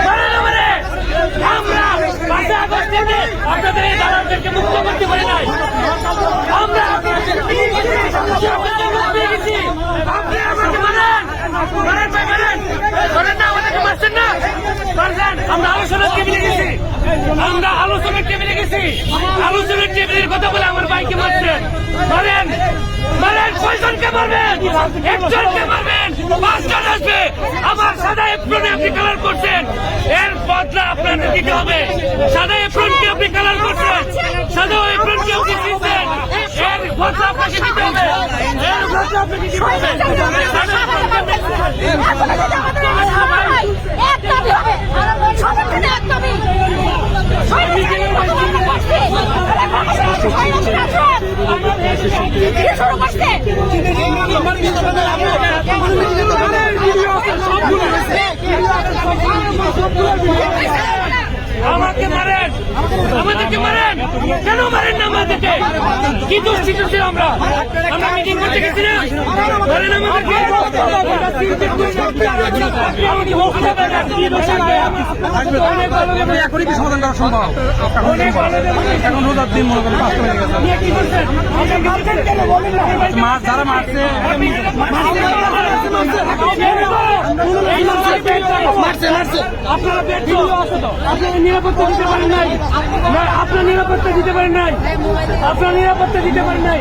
আপনারা মানে আমরা পাঁচই আগস্ট থেকে আপনাদের এই দালালদেরকে মুক্ত করতে আমরা আলোচনার টেবিলে গেছি। আলোচনার টেবিলের কথা বলে আমার ভাইকে মারছেন। মারেন! মারেন কয়জনকে মারবেন! একজনকে মারবেন! পাঁচজন আসবে! আমার সাদা এপ্রনে আপনি কালার করছেন। এর বদলা আপনাদের দিতে হবে। সাদা এপ্রনকে আপনি কালার করছেন। সাদা এপ্রনকে আপনি দিচ্ছেন। এর বদলা আপনাকে দিতে হবে। এর বদলা আপনাকে দিতে হবে। কে আপনি- আমাকে মারেন। আমাদেরকে মারেন। কেন মারেন না আমাদেরকে? কি দোষ ছিল আমরা? আমরা মিটিং করতে গেছি না মারেন আমাদেরকে আপনি আমাকে হোক দেবেন কি দোষ আছে? অনেক ভালো ভালো- মাছ যারা মারছে মারছে নিরাপত্তা দিতে পারেন নাই আপনারা নিরাপত্তা দিতে পারেন নাই। আপনারা নিরাপত্তা দিতে পারেন নাই।